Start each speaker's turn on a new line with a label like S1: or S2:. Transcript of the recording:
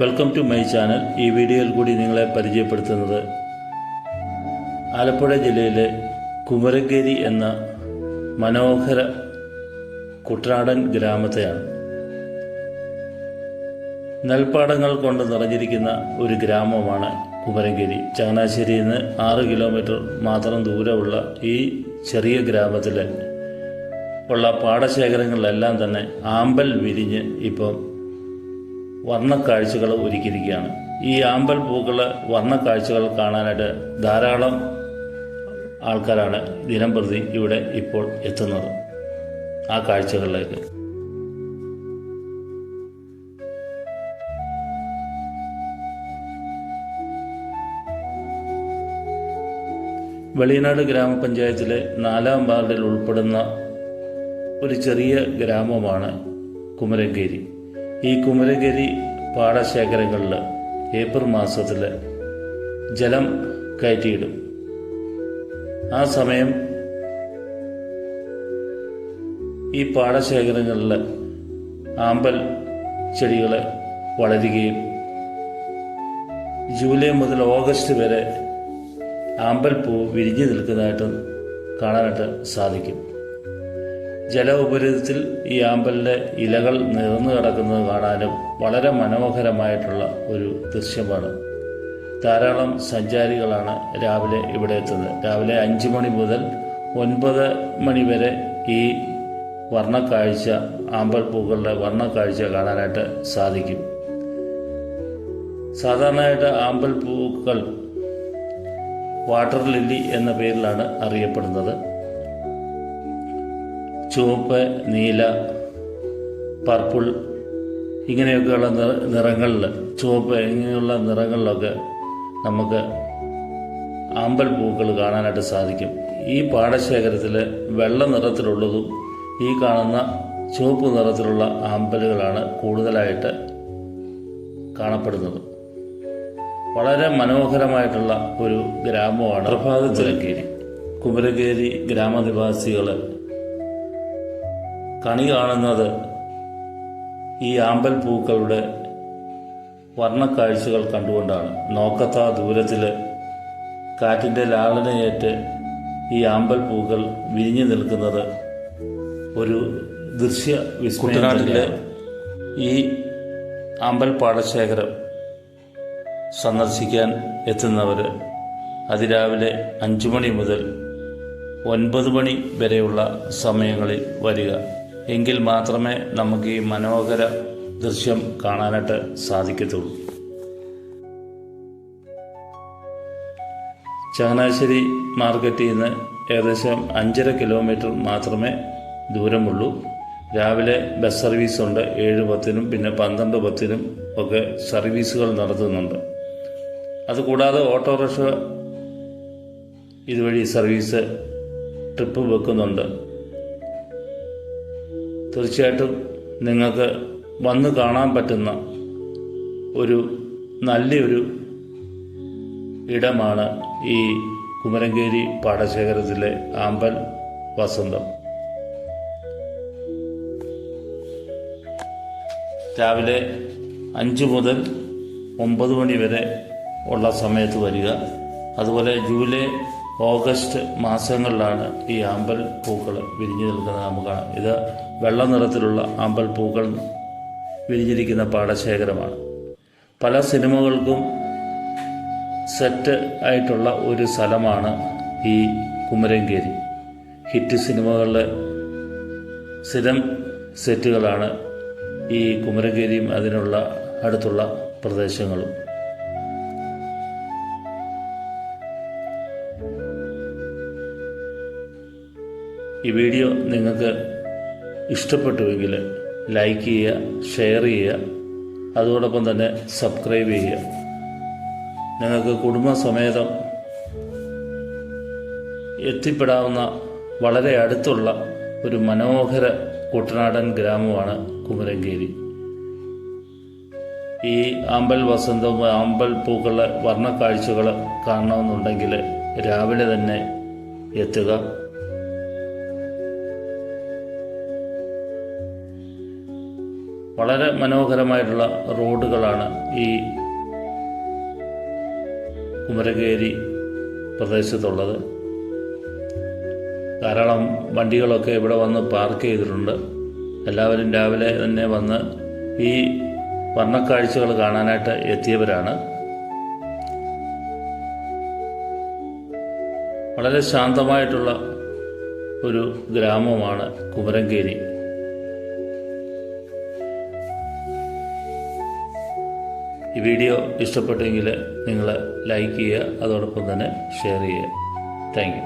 S1: Welcome to my channel ഈ വീഡിയോയിൽ കൂടി നിങ്ങളെ പരിചയപ്പെടുത്തുന്നത് ആലപ്പുഴ ജില്ലയിലെ കുമരഗേരി എന്ന മനോഹര കുട്ടനാടൻ ഗ്രാമത്തെയാണ്. നെൽപ്പാടങ്ങൾ കൊണ്ട് നിറഞ്ഞിരിക്കുന്ന ഒരു ഗ്രാമമാണ് കുമരഗേരി. ചങ്ങനാശ്ശേരിയിൽ നിന്ന് ആറ് കിലോമീറ്റർ മാത്രം ദൂരമുള്ള ഈ ചെറിയ ഗ്രാമത്തിൽ ഉള്ള പാടശേഖരങ്ങളിലെല്ലാം തന്നെ ആമ്പൽ വിരിഞ്ഞ് ഇപ്പം വർണക്കാഴ്ചകൾ ഒരുക്കിയിരിക്കുകയാണ്. ഈ ആമ്പൽ പൂക്കൾ വർണക്കാഴ്ചകൾ കാണാനായിട്ട് ധാരാളം ആൾക്കാരാണ് ദിനം പ്രതി ഇവിടെ ഇപ്പോൾ എത്തുന്നത് ആ കാഴ്ചകളിലേക്ക്. വെളിയനാട് ഗ്രാമപഞ്ചായത്തിലെ നാലാം വാർഡിൽ ഉൾപ്പെടുന്ന ഒരു ചെറിയ ഗ്രാമമാണ് കുമരങ്കേരി. ഈ കുമരഗിരി പാടശേഖരങ്ങളിൽ ഏപ്രിൽ മാസത്തിൽ ജലം കയറ്റിയിടും. ആ സമയം ഈ പാടശേഖരങ്ങളിൽ ആമ്പൽ ചെടികൾ വളരുകയും ജൂലൈ മുതൽ ഓഗസ്റ്റ് വരെ ആമ്പൽ പൂ വിരിഞ്ഞു നിൽക്കുന്നതായിട്ട് കാണാനായിട്ട് സാധിക്കും. ജല ഉപരിതലത്തിൽ ഈ ആമ്പലിന്റെ ഇലകൾ നിറന്നു കിടക്കുന്നത് കാണാനും വളരെ മനോഹരമായിട്ടുള്ള ഒരു ദൃശ്യമാണ്. ധാരാളം സഞ്ചാരികളാണ് രാവിലെ ഇവിടെ എത്തുന്നത്. രാവിലെ അഞ്ച് മണി മുതൽ ഒൻപത് മണി വരെ ഈ വർണക്കാഴ്ച ആമ്പൽ പൂക്കളുടെ വർണക്കാഴ്ച കാണാനായിട്ട് സാധിക്കും. സാധാരണയായിട്ട് ആമ്പൽ പൂക്കൾ വാട്ടർ ലില്ലി എന്ന പേരിലാണ് അറിയപ്പെടുന്നത്. ചുവപ്പ് നീല പർപ്പിൾ ഇങ്ങനെയൊക്കെയുള്ള നിറ നിറങ്ങളിൽ ചുവപ്പ് ഇങ്ങനെയുള്ള നിറങ്ങളിലൊക്കെ നമുക്ക് ആമ്പൽ പൂക്കൾ കാണാനായിട്ട് സാധിക്കും. ഈ പാടശേഖരത്തിൽ വെള്ള നിറത്തിലുള്ളതും ഈ കാണുന്ന ചുവപ്പ് നിറത്തിലുള്ള ആമ്പലുകളാണ് കൂടുതലായിട്ട് കാണപ്പെടുന്നത്. വളരെ മനോഹരമായിട്ടുള്ള ഒരു ഗ്രാമമാണ് പ്രഭാതത്തിലക്കേരി കുമരകേരി. ഗ്രാമനിവാസികൾ കണി കാണുന്നത് ഈ ആമ്പൽ പൂക്കളുടെ വർണക്കാഴ്ചകൾ കണ്ടുകൊണ്ടാണ്. നോക്കത്ത ദൂരത്തിൽ കാറ്റിന്റെ ലാളനയേറ്റ് ഈ ആമ്പൽ പൂക്കൾ വിരിഞ്ഞു നിൽക്കുന്നത് ഒരു ദൃശ്യ വിസ്കുട്ടനാട്ടിലെ ഈ ആമ്പൽ പാടശേഖരം സന്ദർശിക്കാൻ എത്തുന്നവർ അതിരാവിലെ അഞ്ചു മണി മുതൽ ഒൻപത് മണി വരെയുള്ള സമയങ്ങളിൽ വരിക. എങ്കിൽ മാത്രമേ നമുക്ക് ഈ മനോഹര ദൃശ്യം കാണാനായിട്ട് സാധിക്കത്തുള്ളൂ. ചങ്ങനാശ്ശേരി മാർക്കറ്റിൽ നിന്ന് ഏകദേശം അഞ്ചര കിലോമീറ്റർ മാത്രമേ ദൂരമുള്ളൂ. രാവിലെ ബസ് സർവീസ് ഉണ്ട് ഏഴ് പത്തിനും പിന്നെ പന്ത്രണ്ട് പത്തിനും ഒക്കെ സർവീസുകൾ നടത്തുന്നുണ്ട്. അതുകൂടാതെ ഓട്ടോറിക്ഷ ഇതുവഴി സർവീസ് ട്രിപ്പ് വെക്കുന്നുണ്ട്. തീർച്ചയായിട്ടും നിങ്ങൾക്ക് വന്ന് കാണാൻ പറ്റുന്ന ഒരു നല്ലൊരു ഇടമാണ് ഈ കുമരങ്കേരി പാടശേഖരത്തിലെ ആമ്പൽ വസന്തം. രാവിലെ അഞ്ച് മുതൽ ഒമ്പത് മണി വരെ ഉള്ള സമയത്ത് വരിക. അതുപോലെ ജൂലൈ ഓഗസ്റ്റ് മാസങ്ങളിലാണ് ഈ ആമ്പൽ പൂക്കൾ വിരിഞ്ഞു നിൽക്കുന്നത് നമുക്ക് കാണാം. ഇത് വെള്ള നിറത്തിലുള്ള ആമ്പൽ പൂക്കൾ വിരിഞ്ഞിരിക്കുന്ന പാടശേഖരമാണ്. പല സിനിമകൾക്കും സെറ്റ് ആയിട്ടുള്ള ഒരു സ്ഥലമാണ് ഈ കുമരങ്കേരി. ഹിറ്റ് സിനിമകളിലെ സ്ഥിരം സെറ്റുകളാണ് ഈ കുമരങ്കേരിയും അതിനുള്ള അടുത്തുള്ള പ്രദേശങ്ങളും. ഈ വീഡിയോ നിങ്ങൾക്ക് ഇഷ്ടപ്പെട്ടുവെങ്കിൽ ലൈക്ക് ചെയ്യുക ഷെയർ ചെയ്യുക അതോടൊപ്പം തന്നെ സബ്സ്ക്രൈബ് ചെയ്യുക. നിങ്ങൾക്ക് കുടുംബസമേതം എത്തിപ്പെടാവുന്ന വളരെ അടുത്തുള്ള ഒരു മനോഹര കുട്ടനാടൻ ഗ്രാമമാണ് കുമരങ്കേരി. ഈ ആമ്പൽ വസന്തം ആമ്പൽ പൂക്കളുടെ വർണക്കാഴ്ചകൾ കാണണമെന്നുണ്ടെങ്കിൽ രാവിലെ തന്നെ എത്തുക. വളരെ മനോഹരമായിട്ടുള്ള റോഡുകളാണ് ഈ കുമരകേരി പ്രദേശത്തുള്ളത്. ധാരാളം വണ്ടികളൊക്കെ ഇവിടെ വന്ന് പാർക്ക് ചെയ്തിട്ടുണ്ട്. എല്ലാവരും രാവിലെ തന്നെ വന്ന് ഈ വർണക്കാഴ്ചകൾ കാണാനായിട്ട് എത്തിയവരാണ്. വളരെ ശാന്തമായിട്ടുള്ള ഒരു ഗ്രാമമാണ് കുമരങ്കേരി വീഡിയോ ഇഷ്ടപ്പെട്ടെങ്കിൽ നിങ്ങൾ ലൈക്ക് ചെയ്യുക അതോടൊപ്പം തന്നെ ഷെയർ ചെയ്യുക. താങ്ക്